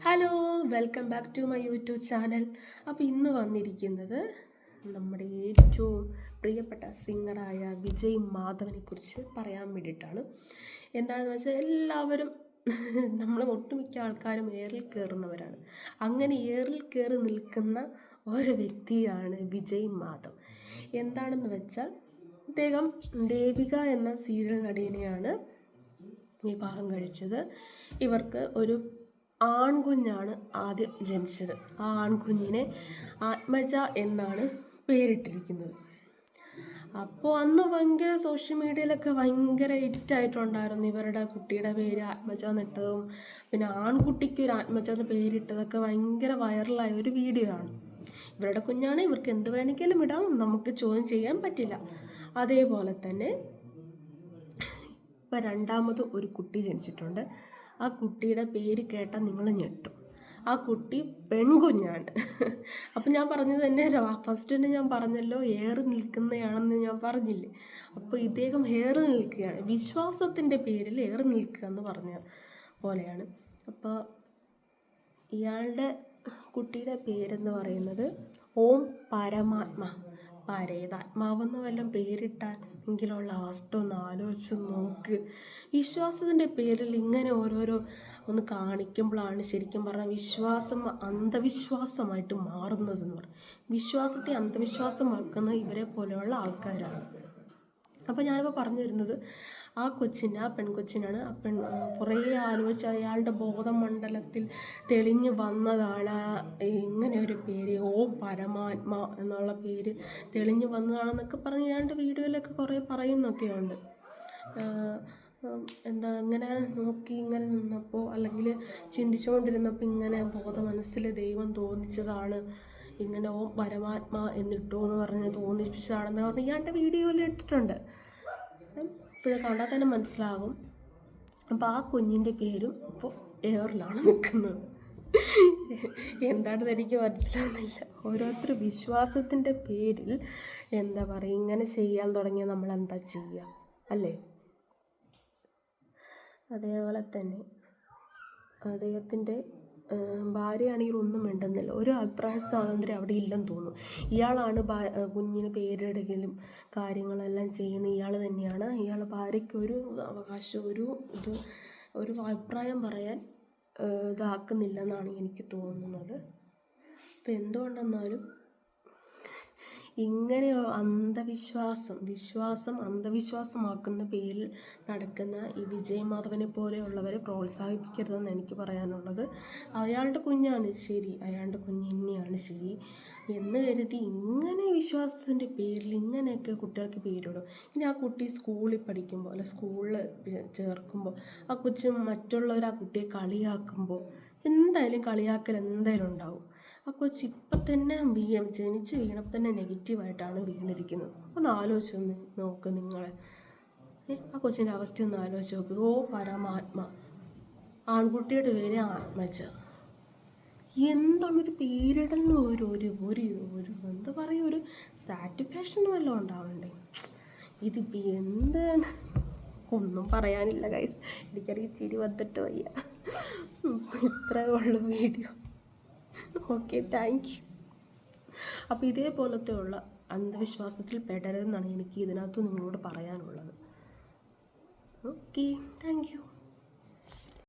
Hello welcome back to my YouTube channel അപ്പോൾ ഇന്ന് വന്നിരിക്കുന്നത് നമ്മുടെ ഏറ്റവും പ്രിയപ്പെട്ട സിംഗറായ വിജയ് മാധവനെ കുറിച്ച് പറയാൻ വേണ്ടിയിട്ടാണ്. എന്താണെന്ന് വെച്ചാൽ എല്ലാവരും നമ്മൾ ഒട്ടുമിക്ക ആൾക്കാരും ഏറിൽ കയറുന്നവരാണ്. അങ്ങനെ ഏറിൽ കയറി നിൽക്കുന്ന ഒരു വ്യക്തിയാണ് വിജയ് മാധവ്. എന്താണെന്ന് വെച്ചാൽ അദ്ദേഹം ദേവിക എന്ന സീരിയൽ നടിയെയാണ് വിവാഹം കഴിച്ചത്. ഇവർക്ക് ഒരു ആൺകുഞ്ഞാണ് ആദ്യം ജനിച്ചത്. ആ ആൺകുഞ്ഞിനെ ആത്മജ എന്നാണ് പേരിട്ടിരിക്കുന്നത്. അപ്പോൾ അന്ന് ഭയങ്കര സോഷ്യൽ മീഡിയയിലൊക്കെ ഭയങ്കര ഹിറ്റായിട്ടുണ്ടായിരുന്നു ഇവരുടെ കുട്ടിയുടെ പേര് ആത്മജ എന്നിട്ടതും പിന്നെ ആൺകുട്ടിക്ക് ഒരു ആത്മജ എന്ന് പേരിട്ടതൊക്കെ ഭയങ്കര വൈറലായ ഒരു വീഡിയോ ആണ്. ഇവരുടെ കുഞ്ഞാണ് ഇവർക്ക് എന്ത് വേണമെങ്കിലും ഇടാം നമുക്ക് ചോദ്യം ചെയ്യാൻ പറ്റില്ല. അതേപോലെ തന്നെ ഇപ്പം രണ്ടാമത് ഒരു കുട്ടി ജനിച്ചിട്ടുണ്ട്. ആ കുട്ടിയുടെ പേര് കേട്ടാൽ നിങ്ങൾ ഞെട്ടും. ആ കുട്ടി പെൺകുഞ്ഞാണ്. അപ്പം ഞാൻ പറഞ്ഞത് തന്നെ ഫസ്റ്റ് തന്നെ ഞാൻ പറഞ്ഞല്ലോ ഏറ് നിൽക്കുന്നതാണെന്ന് ഞാൻ പറഞ്ഞില്ലേ? അപ്പോൾ ഇദ്ദേഹം ഏറ് നിൽക്കുകയാണ് വിശ്വാസത്തിന്റെ പേരിൽ ഏറ് നിൽക്കുക എന്ന് പറഞ്ഞ പോലെയാണ്. അപ്പോൾ ഇയാളുടെ കുട്ടിയുടെ പേരെന്ന് പറയുന്നത് ഓം പരമാത്മ. പരേതാത്മാവെന്ന് വല്ലതും പേരിട്ടാൽ എങ്കിലുള്ള അവസ്ഥ ഒന്ന് ആലോചിച്ച് നോക്ക്. വിശ്വാസത്തിന്റെ പേരിൽ ഇങ്ങനെ ഓരോരോ ഒന്ന് കാണിക്കുമ്പോഴാണ് ശരിക്കും പറഞ്ഞാൽ വിശ്വാസം അന്ധവിശ്വാസമായിട്ട് മാറുന്നതെന്ന് പറയും വിശ്വാസത്തെ അന്ധവിശ്വാസമാക്കുന്ന ഇവരെ പോലെയുള്ള ആൾക്കാരാണ്. അപ്പോൾ ഞാനിപ്പോൾ പറഞ്ഞു വരുന്നത് ആ കൊച്ചിന് ആ പെൺകൊച്ചിനാണ്. ആ പെൺ കുറേ ആലോചിച്ച് അയാളുടെ ബോധമണ്ഡലത്തിൽ തെളിഞ്ഞു വന്നതാണ്. ഇങ്ങനെ ഒരു പേര് ഓ പരമാത്മ എന്നുള്ള പേര് തെളിഞ്ഞു വന്നതാണെന്നൊക്കെ പറഞ്ഞ് അയാളുടെ വീഡിയോയിലൊക്കെ കുറേ പറയുന്നൊക്കെയുണ്ട് എന്താ ഇങ്ങനെ നോക്കി ഇങ്ങനെ നിന്നപ്പോൾ അല്ലെങ്കിൽ ചിന്തിച്ചുകൊണ്ടിരുന്നപ്പോൾ ഇങ്ങനെ ബോധ മനസ്സിൽ ദൈവം തോന്നിച്ചതാണ്. ഇങ്ങനെ ഓ പരമാത്മ എന്നിട്ടോ എന്ന് പറഞ്ഞ് തോന്നിപ്പിച്ചതാണെന്ന് പറഞ്ഞ് ഇയാളുടെ വീഡിയോയിൽ ഇട്ടിട്ടുണ്ട്. ഇപ്പോൾ കണ്ടാൽ തന്നെ മനസ്സിലാകും. അപ്പോൾ ആ കുഞ്ഞിന്റെ പേരും ഇപ്പോൾ എയറിലാണ് നിൽക്കുന്നത്. എന്താണെന്ന് എനിക്ക് മനസ്സിലാവുന്നില്ല. ഓരോരുത്തർ വിശ്വാസത്തിന്റെ പേരിൽ എന്താ പറയുക ഇങ്ങനെ ചെയ്യാൻ തുടങ്ങിയാൽ നമ്മൾ എന്താ ചെയ്യുക? അല്ലേ? അതേപോലെ തന്നെ അദ്ദേഹത്തിന്റെ ഭാര്യയാണെങ്കിൽ ഒന്നും വേണ്ടെന്നില്ല ഒരു അഭിപ്രായ സ്വാതന്ത്ര്യം അവിടെ ഇല്ലെന്ന് തോന്നുന്നു. ഇയാളാണ് കുഞ്ഞിന് പേരിടുകയും കാര്യങ്ങളെല്ലാം ചെയ്യുന്ന ഇയാൾ തന്നെയാണ്. ഇയാൾ ഭാര്യയ്ക്ക് ഒരു അവകാശം ഒരു ഇത് ഒരു അഭിപ്രായം പറയാൻ ഇതാക്കുന്നില്ലെന്നാണ് എനിക്ക് തോന്നുന്നത്. അപ്പോൾ എന്തുകൊണ്ടെന്നാലും ഇങ്ങനെ അന്ധവിശ്വാസം വിശ്വാസം അന്ധവിശ്വാസമാക്കുന്ന പേരിൽ നടക്കുന്ന ഈ വിജയമാധവനെ പോലെയുള്ളവരെ പ്രോത്സാഹിപ്പിക്കരുതെന്ന് എനിക്ക് പറയാനുള്ളത്. അയാളുടെ കുഞ്ഞാണ് ശരി അയാളുടെ കുഞ്ഞ് തന്നെയാണ് ശരി എന്ന് കരുതി ഇങ്ങനെ വിശ്വാസത്തിന്റെ പേരിൽ ഇങ്ങനെയൊക്കെ കുട്ടികൾക്ക് പേരിടും. ഇനി ആ കുട്ടി സ്കൂളിൽ പഠിക്കുമ്പോൾ അല്ല സ്കൂളിൽ ചേർക്കുമ്പോൾ ആ കൊച്ചു മറ്റുള്ളവർ ആ കുട്ടിയെ കളിയാക്കുമ്പോൾ എന്തായാലും കളിയാക്കൽ എന്തായാലും ഉണ്ടാവും. ആ കൊച്ച് ഇപ്പം തന്നെ വീണ് ജനിച്ച് വീണപ്പം തന്നെ നെഗറ്റീവായിട്ടാണ് വീണിരിക്കുന്നത്. ഒന്ന് ആലോചിച്ച് ഒന്ന് നോക്ക് നിങ്ങൾ ആ കൊച്ചിന്റെ അവസ്ഥ ഒന്ന് ആലോചിച്ച് നോക്ക്. ഓ പരമാത്മ. ആൺകുട്ടിയുടെ പേര് ആത്മജ. എന്താണ് ഒരു പേരിടലിന് ഒരു ഒരു ഒരു ഒരു എന്താ പറയുക ഒരു സാറ്റിസ്ഫാക്ഷൻ വല്ലതും ഉണ്ടാവണ്ടേ? ഇതിപ്പോൾ എന്താണ്? ഒന്നും പറയാനില്ല ഗൈസ് എനിക്കറിയാം ചിരി വന്നിട്ട് വയ്യ. ഇത്രേ ഉള്ളൂ വീഡിയോ. ഓക്കെ താങ്ക് യു അപ്പോൾ ഇതേപോലത്തെ ഉള്ള അന്ധവിശ്വാസത്തിൽ പെടരുതെന്നാണ് എനിക്ക് ഇതിനകത്ത് നിങ്ങളോട് പറയാനുള്ളത്. Okay thank you